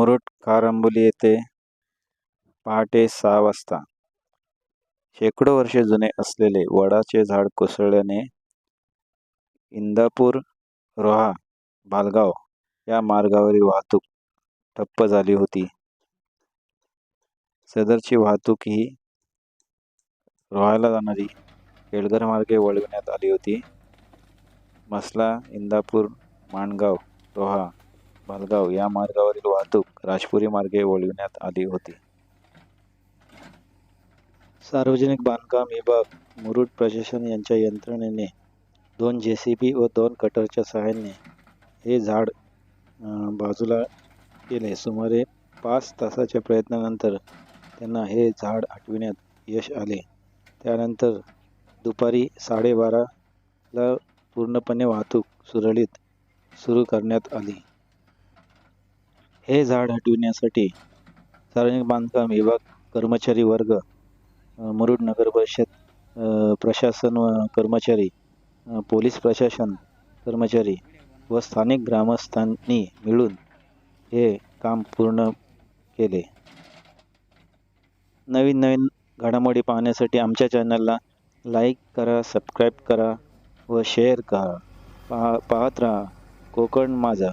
मुरुड कारंबोली येथे पहाटे सहा वाजता. शेकडो वर्षे जुने असलेले वडाचे झाड कोसळल्याने इंदापूर रोहा बालगाव या मार्गावरील वाहतूक ठप्प झाली होती. सदरची वाहतूक ही रोहायला जाणारी केळघर मार्गे वळविण्यात आली होती. मसला इंदापूर माणगाव रोहा भालगाव या मार्गावरील वाहतूक राजपुरी मार्गे वळविण्यात आली होती. सार्वजनिक बांधकाम विभाग मुरुड प्रशासन यांच्या यंत्रणेने दोन जे सी बी व दोन कटरच्या सहाय्याने हे झाड बाजूला केले. सुमारे पाच तासाच्या प्रयत्नानंतर त्यांना हे झाड हटविण्यात यश आले. त्यानंतर दुपारी साडेबाराला पूर्णपणे वाहतूक सुरळीत सुरू करण्यात आली. हे झाड हटविण्यासाठी सार्वजनिक बांधकाम विभाग कर्मचारी वर्ग मुरुड नगर परिषद प्रशासन व कर्मचारी पोलीस प्रशासन कर्मचारी व स्थानिक ग्रामस्थांनी मिळून हे काम पूर्ण केले. नवीन नवीन घडामोडी पाहण्यासाठी आमच्या चॅनलला लाईक करा सबस्क्राईब करा व शेअर करा. पहा पाहत राहा कोकण माझा.